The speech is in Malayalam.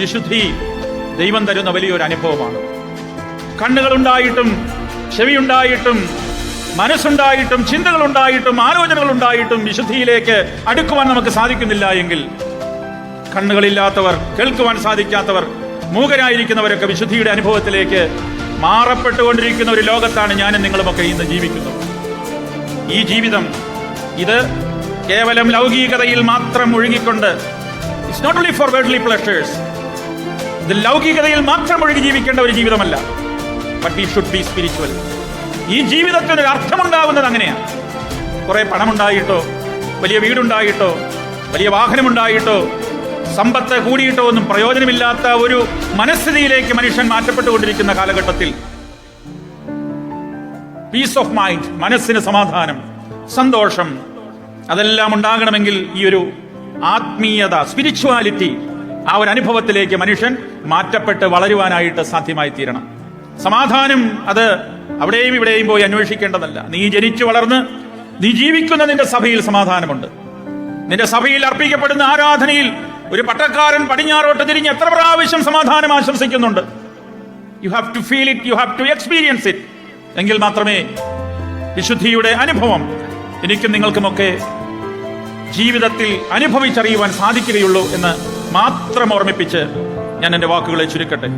വിശുദ്ധി ദൈവം തരുന്ന വലിയൊരു അനുഭവമാണ്. കണ്ണുകളുണ്ടായിട്ടും ചെവിയുണ്ടായിട്ടും മനസ്സുണ്ടായിട്ടും ചിന്തകളുണ്ടായിട്ടും ആലോചനകളുണ്ടായിട്ടും വിശുദ്ധിയിലേക്ക് അടുക്കുവാൻ നമുക്ക് സാധിക്കുന്നില്ല എങ്കിൽ കണ്ണുകളില്ലാത്തവർ കേൾക്കുവാൻ സാധിക്കാത്തവർ മൂകരായിരിക്കുന്നവരൊക്കെ വിശുദ്ധിയുടെ അനുഭവത്തിലേക്ക് മാറപ്പെട്ടുകൊണ്ടിരിക്കുന്ന ഒരു ലോകത്താണ് ഞാനും നിങ്ങളുമൊക്കെ ഇന്ന് ജീവിക്കുന്നത്. ഈ ജീവിതം ഇത് കേവലം ലൗകികതയിൽ മാത്രം ഒഴുകിക്കൊണ്ട് it's not only for worldly pleasures ഇത് ലൗകികതയിൽ മാത്രം ഒഴുകി ജീവിക്കേണ്ട ഒരു ജീവിതമല്ല. But we should be spiritual ഈ ജീവിതത്തിന് ഒരു അർത്ഥമുണ്ടാകുന്നത് അങ്ങനെയാണ്. കുറെ പണമുണ്ടായിട്ടോ വലിയ വീടുണ്ടായിട്ടോ വലിയ വാഹനമുണ്ടായിട്ടോ സമ്പത്ത് കൂടിയിട്ടോ ഒന്നും പ്രയോജനമില്ലാത്ത ഒരു മനസ്ഥിതിയിലേക്ക് മനുഷ്യൻ മാറ്റപ്പെട്ടുകൊണ്ടിരിക്കുന്ന കാലഘട്ടത്തിൽ പീസ് ഓഫ് മൈൻഡ് മനസ്സിന് സമാധാനം സന്തോഷം അതെല്ലാം ഉണ്ടാകണമെങ്കിൽ ഈ ഒരു ആത്മീയത സ്പിരിച്വാലിറ്റി ആ ഒരു അനുഭവത്തിലേക്ക് മനുഷ്യൻ മാറ്റപ്പെട്ട് വളരുവാനായിട്ട് സാധ്യമായി തീരണം. സമാധാനം അത് അവിടെയും ഇവിടെയും പോയി അന്വേഷിക്കേണ്ടതല്ല. നീ ജനിച്ചു വളർന്ന് നീ ജീവിക്കുന്ന നിന്റെ സഭയിൽ സമാധാനമുണ്ട്. നിന്റെ സഭയിൽ അർപ്പിക്കപ്പെടുന്ന ആരാധനയിൽ ഒരു പട്ടക്കാരൻ പടിഞ്ഞാറോട്ട് തിരിഞ്ഞ് എത്ര പ്രാവശ്യം സമാധാനം ആശംസിക്കുന്നുണ്ട്. You have to feel it you have to experience it എങ്കിൽ മാത്രമേ വിശുദ്ധിയുടെ അനുഭവം എനിക്കും നിങ്ങൾക്കുമൊക്കെ ജീവിതത്തിൽ അനുഭവിച്ചറിയുവാൻ സാധിക്കുകയുള്ളൂ എന്ന് മാത്രം ഓർമ്മിപ്പിച്ച് ഞാൻ എന്റെ വാക്കുകളെ ചുരുക്കട്ടെ.